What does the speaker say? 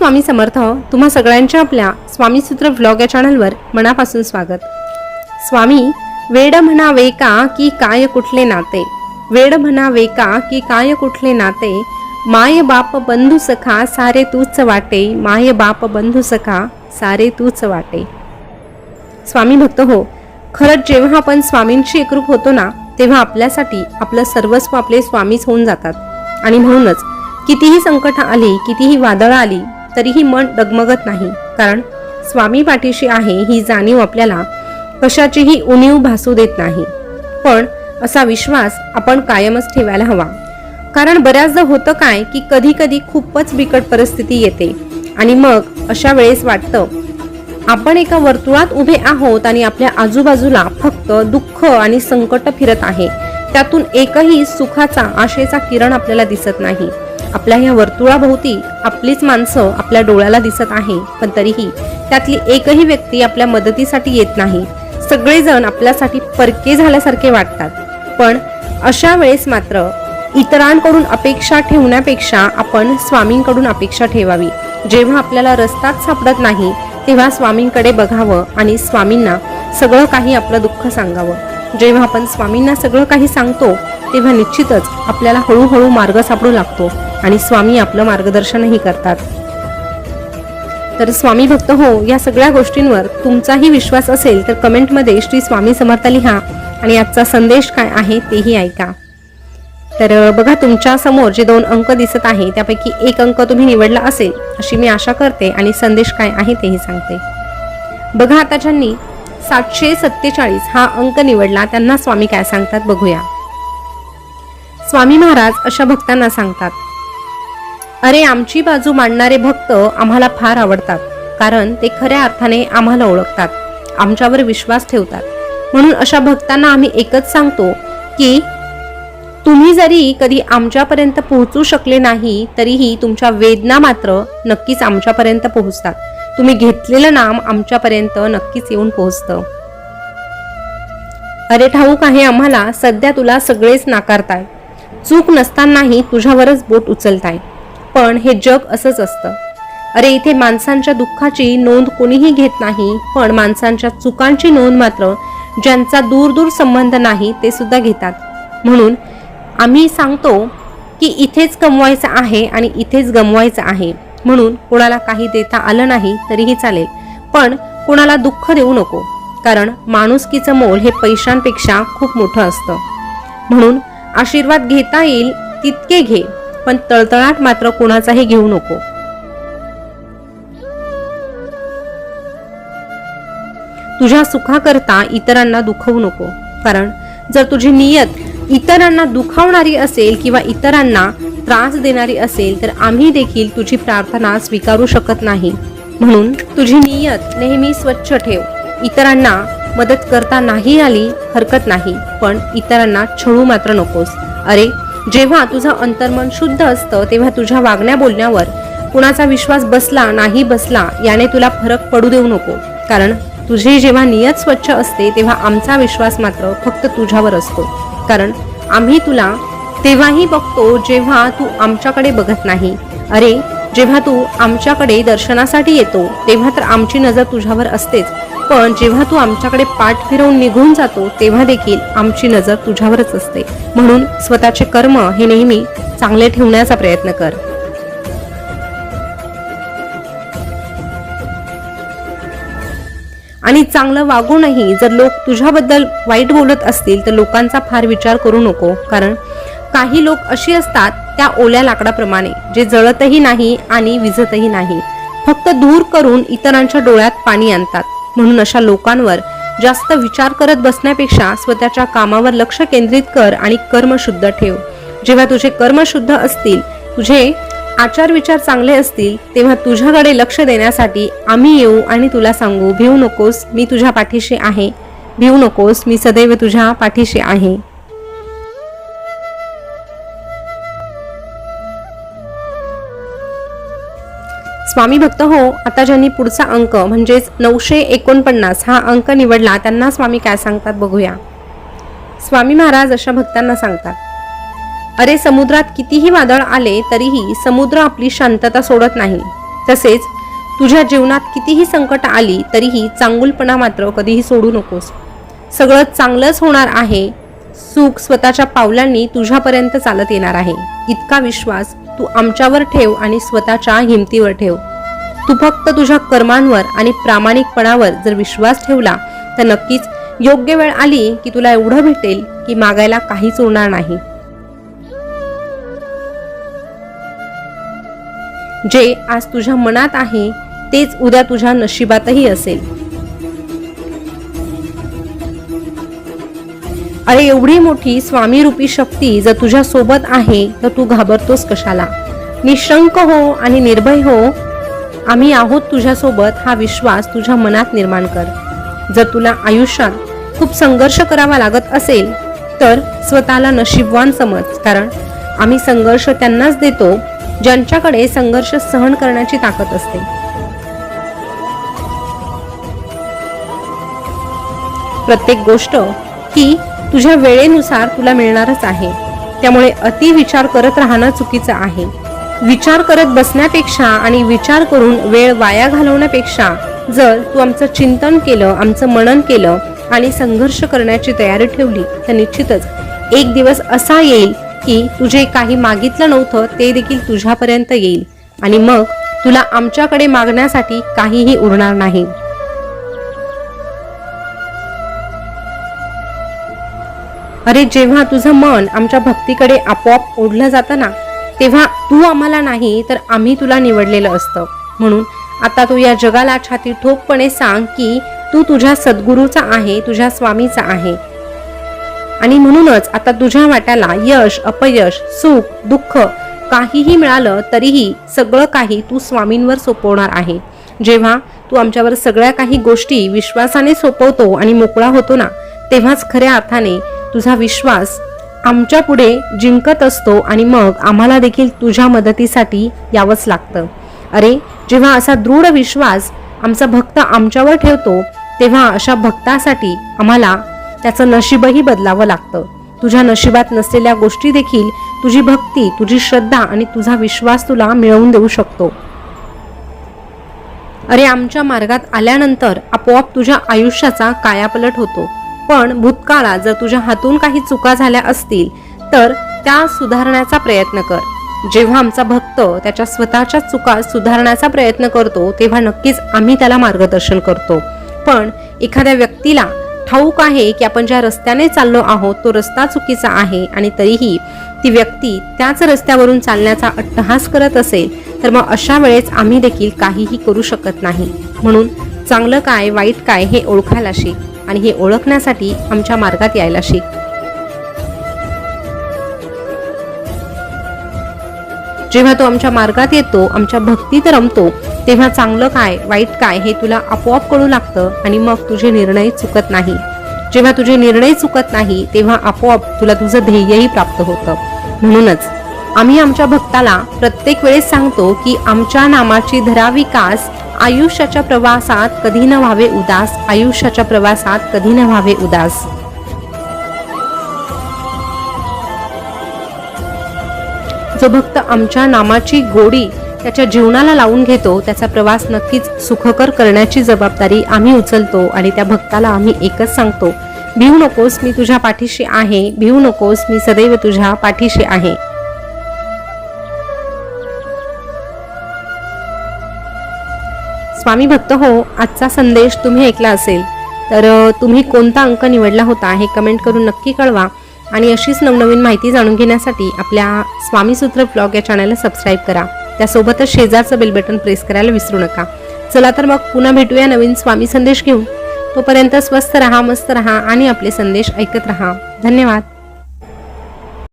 स्वामी समर्थ तुम्हा सगळ्यांच्या आपल्या स्वामी सूत्र व्लॉग या चॅनलवर मनापासून स्वागत. स्वामी वेड म्हणावे का की काय कुठले नाते? वेड म्हणावे का की काय कुठले नाते? माय बाप बंधू सखा सारे तूच वाटे. माय बाप बंधू सखा सारे तूच वाटे. स्वामी भक्त हो खरंच जेव्हा आपण स्वामींशी एकरूप होतो ना तेव्हा आपल्यासाठी आपलं सर्वस्व आपले स्वामीच होऊन जातात. आणि म्हणूनच कितीही संकट आली कितीही वादळं आली तरीही मन डगमगत नाही. कारण स्वामी पाठीशी आहे ही जाणीव आपल्याला कशाचीही उणीव भासू देत नाही. पण असा विश्वास आपण कायमच ठेवायला हवा. कारण बऱ्याचदा होतं काय की कधी कधी खूपच बिकट परिस्थिती येते. आणि मग अशा वेळेस वाटतं आपण एका वर्तुळात उभे आहोत आणि आपल्या आजूबाजूला फक्त दुःख आणि संकट फिरत आहे. त्यातून एकही सुखाचा आशेचा किरण आपल्याला दिसत नाही. आपल्या ह्या वर्तुळाभोवती आपलीच माणसं आपल्या डोळ्याला दिसत आहे पण तरीही त्यातली एकही व्यक्ती आपल्या मदतीसाठी येत नाही. सगळेजण आपल्यासाठी परके झाल्यासारखे वाटतात. पण अशा वेळेस मात्र इतरांकडून अपेक्षा ठेवण्यापेक्षा आपण स्वामींकडून अपेक्षा ठेवावी. जेव्हा आपल्याला रस्ताच सापडत नाही तेव्हा स्वामींकडे बघावं आणि स्वामींना सगळं काही आपलं दुःख सांगावं. जेव्हा आपण स्वामींना सगळं काही सांगतो तेव्हा निश्चितच आपल्याला हळूहळू मार्ग सापडू लागतो. आणि स्वामी आपलं मार्गदर्शनही करतात. तर स्वामी भक्त हो या सगळ्या गोष्टींवर तुमचाही विश्वास असेल तर कमेंटमध्ये श्री स्वामी समर्थ लिहा आणि आजचा संदेश काय आहे तेही ऐका. तर बघा तुमच्यासमोर जे दोन अंक दिसत आहे त्यापैकी एक अंक तुम्ही निवडला असेल अशी मी आशा करते आणि संदेश काय आहे तेही सांगते. बघा आता ज्यांनी सातशे सत्तेचाळीस हा अंक निवडला त्यांना स्वामी काय सांगतात बघूया. स्वामी महाराज अशा भक्तांना सांगतात अरे आमची बाजू मांडणारे भक्त आम्हाला फार आवडतात कारण ते खऱ्या अर्थाने आम्हाला ओळखतात आमच्यावर विश्वास ठेवतात. म्हणून अशा भक्तांना आम्ही एकच सांगतो की तुम्ही जरी कधी आमच्यापर्यंत पोहोचू शकले नाही तरीही तुमच्या वेदना मात्र नक्कीच आमच्यापर्यंत पोहोचतात. तुम्ही घेतलेलं नाम आमच्यापर्यंत नक्कीच येऊन पोहोचतं. अरे ठाऊक आहे आम्हाला सध्या तुला सगळेच नाकारताय. चूक नसतानाही तुझ्यावरच बोट उचलताय. पण हे जग असंच असतं. अरे इथे माणसांच्या दुःखाची नोंद कोणीही घेत नाही पण माणसांच्या चुकांची नोंद मात्र ज्यांचा दूर दूर संबंध नाही ते सुद्धा घेतात. म्हणून आम्ही सांगतो की इथेच कमवायचं आहे आणि इथेच गमवायचं आहे. म्हणून कोणाला काही देता आलं नाही तरीही चालेल. पण कोणाला दुःख देऊ नको कारण माणुसकीचं मोल हे पैशांपेक्षा खूप मोठं असतं. म्हणून आशीर्वाद घेता येईल तितके घे. पण तळतळाट मात्र कोणाचाही घेऊ नको. तुझ्या सुखाकरता इतरांना दुखवू नको. कारण जर तुझी नियत इतरांना दुखावणारी असेल किंवा इतरांना त्रास देणारी असेल तर आम्ही देखील तुझी प्रार्थना स्वीकारू शकत नाही. म्हणून तुझी नियत नेहमी स्वच्छ ठेव. इतरांना मदत करता नाही आली हरकत नाही पण इतरांना छळू मात्र नकोस. अरे जेव्हा तुझं अंतर्मन शुद्ध असतं तेव्हा तुझ्या वागण्या बोलण्यावर कुणाचा विश्वास बसला नाही बसला याने तुला फरक पडू देऊ नको. कारण तुझी जेव्हा नियत स्वच्छ असते तेव्हा आमचा विश्वास मात्र फक्त तुझ्यावर असतो. कारण आम्ही तुला तेव्हाही बघतो जेव्हा तू आमच्याकडे बघत नाही. अरे जेव्हा तू आमच्याकडे दर्शनासाठी येतो तेव्हा तर आमची नजर तुझ्यावर असतेच. पण जेव्हा तू आमच्याकडे पाठ फिरवून निघून जातो तेव्हा देखील आमची नजर तुझ्यावरच असते. म्हणून स्वतःचे कर्म हे नेहमी चांगले ठेवण्याचा प्रयत्न कर. आणि चांगलं वागूनही जर लोक तुझ्याबद्दल वाईट बोलत असतील तर लोकांचा फार विचार करू नको. कारण काही लोक अशी असतात त्या ओल्या लाकडाप्रमाणे जे जळतही नाही आणि विझतही नाही. फक्त दूर करून इतरांच्या डोळ्यात पाणी आणतात. म्हणून अशा लोकांवर जास्त विचार करत बसण्यापेक्षा स्वतःच्या कामावर लक्ष केंद्रित कर आणि कर्म शुद्ध ठेव. जेव्हा तुझे कर्म शुद्ध असतील तुझे आचार विचार चांगले असतील तेव्हा तुझ्याकडे लक्ष देण्यासाठी आम्ही येऊ आणि तुला सांगू भिवू नकोस मी तुझ्या पाठीशी आहे. भिवू नकोस मी सदैव तुझ्या पाठीशी आहे. स्वामी भक्त हो आता ज्यांनी पुढचा अंक म्हणजेच नऊशे एकोणपन्नास हा अंक निवडला त्यांना स्वामी काय सांगतात बघूया. स्वामी महाराज अशा भक्तांना सांगतात अरे समुद्रात कितीही वादळ आले तरीही समुद्र आपली शांतता सोडत नाही. तसेच तुझ्या जीवनात कितीही संकट आली तरीही चांगुलपणा मात्र कधीही सोडू नकोस. सगळं चांगलंच होणार आहे सुख स्वतःच्या पावलांनी तुझ्यापर्यंत चालत येणार आहे. इतका विश्वास तू आमच्यावर ठेव आणि स्वतःच्या हिमतीवर ठेव. तू फक्त तुझ्या कर्मांवर आणि प्रामाणिकपणावर जर विश्वास ठेवला तर नक्कीच योग्य वेळ आली की तुला एवढं भेटेल की मागायला काहीच उरणार नाही. जे आज तुझ्या मनात आहे तेच उद्या तुझ्या नशिबातही असेल. अरे एवढी मोठी स्वामी रूपी शक्ती जर तुझ्या सोबत आहे तर तू घाबरतोस कशाला? निशंक हो आणि निर्भय हो. आम्ही आहोत तुझ्यासोबत हा विश्वास तुझ्या मनात निर्माण कर. जर तुला आयुष्यात खूप संघर्ष करावा लागत असेल तर स्वतःला नशीबवान समज कारण आम्ही संघर्ष त्यांनाच देतो ज्यांच्याकडे संघर्ष सहन करण्याची ताकद असते. प्रत्येक गोष्ट ही तुझ्या वेळेनुसार तुला मिळणारच आहे. त्यामुळे अति विचार करत राहणं चुकीचं आहे. विचार करत बसण्यापेक्षा आणि विचार करून वेळ वाया घालवण्यापेक्षा जर तू आमचं चिंतन केलं आमचं मनन केलं आणि संघर्ष करण्याची तयारी ठेवली तर निश्चितच एक दिवस असा येईल की तुझे काही मागितलं नव्हतं ते देखील तुझ्यापर्यंत येईल. आणि मग तुला आमच्याकडे मागण्यासाठी काहीही उरणार नाही. अरे जेव्हा तुझं मन आमच्या भक्तीकडे आपोआप ओढलं जातं ना तेव्हा तू आम्हाला नाही तर आम्ही तुला निवडलेलं असतं. म्हणून आता तू या जगाला छाती ठोकपणे सांग की तू तुझ्या सद्गुरूचा आहे तुझ्या स्वामीचा आहे. आणि म्हणूनच आता तुझ्या वाट्याला यश अपयश सुख दुःख काहीही मिळालं तरीही सगळं काही तू स्वामींवर सोपवणार आहे. जेव्हा तू आमच्यावर सगळ्या काही गोष्टी विश्वासाने सोपवतो आणि मोकळा होतो ना तेव्हाच खऱ्या अर्थाने तुझा विश्वास आमच्या पुढे जिंकत असतो आणि मग आम्हाला देखील तुझ्या मदतीसाठी यावंच लागतं. अरे जेव्हा असा दृढ विश्वास आमचा भक्त आमच्यावर ठेवतो तेव्हा अशा भक्तासाठी आम्हाला त्याचं नशीबही बदलावं लागतं. तुझ्या नशिबात नसलेल्या गोष्टी देखील तुझी भक्ती तुझी श्रद्धा आणि तुझा विश्वास तुला मिळवून देऊ शकतो. अरे आमच्या मार्गात आल्यानंतर आपोआप तुझ्या आयुष्याचा कायापलट होतो. पण भूतकाळात जर तुझ्या हातून काही चुका झाल्या असतील तर त्या सुधारण्याचा प्रयत्न कर. जेव्हा आमचा भक्त त्याच्या स्वतःच्या चुका सुधारण्याचा प्रयत्न करतो तेव्हा नक्कीच आम्ही त्याला मार्गदर्शन करतो. पण एखाद्या व्यक्तीला ठाऊक आहे की आपण ज्या रस्त्याने चाललो आहोत तो रस्ता चुकीचा आहे आणि तरीही ती व्यक्ती त्याच रस्त्यावरून चालण्याचा अट्टहास करत असेल तर मग अशा वेळेस आम्ही देखील काहीही करू शकत नाही. म्हणून चांगलं काय वाईट काय हे ओळखायला शिक. आणि हे ओळखण्यासाठी आमच्या मार्गात यायला शिक. जेव्हा तो आमच्या मार्गात येतो आमच्या भक्तीत रमतो तेव्हा चांगलं काय वाईट काय हे तुला आपोआप कळू लागतं आणि मग तुझे निर्णय चुकत नाही. जेव्हा तुझे निर्णय चुकत नाही तेव्हा आपोआप तुला तुझं ध्येयही प्राप्त होतं. म्हणूनच आम्ही आमच्या भक्ताला प्रत्येक वेळेस सांगतो की आमच्या नामाची धरा विकास आयुष्याच्या प्रवासात कधी न व्हावे उदास आयुष्याच्या प्रवासात कधी न व्हावे उदास. जो भक्त आमच्या नामाची गोडी त्याच्या जीवनाला लावून घेतो त्याचा प्रवास नक्कीच सुखकर करण्याची जबाबदारी आम्ही उचलतो आणि त्या भक्ताला आम्ही एकच सांगतो भिवू नकोस मी तुझ्या पाठीशी आहे भिवू नकोस मी सदैव तुझ्या पाठीशी आहे. स्वामी भक्त हो आजचा संदेश तुम्ही ऐकला असेल तर तुम्ही कोणता अंक निवडला होता हे कमेंट करून नक्की कळवा आणि अशीच नवनवीन माहिती जाणून घेण्यासाठी आपल्या स्वामीसूत्र ब्लॉग या चॅनलला सबस्क्राईब करा. त्यासोबतच शेजारचं बेल बटन प्रेस करायला विसरू नका. चला तर मग पुन्हा भेटूया नवीन स्वामी संदेश घेऊन. तोपर्यंत स्वस्त रहा मस्त रहा आणि आपले संदेश ऐकत रहा. धन्यवाद.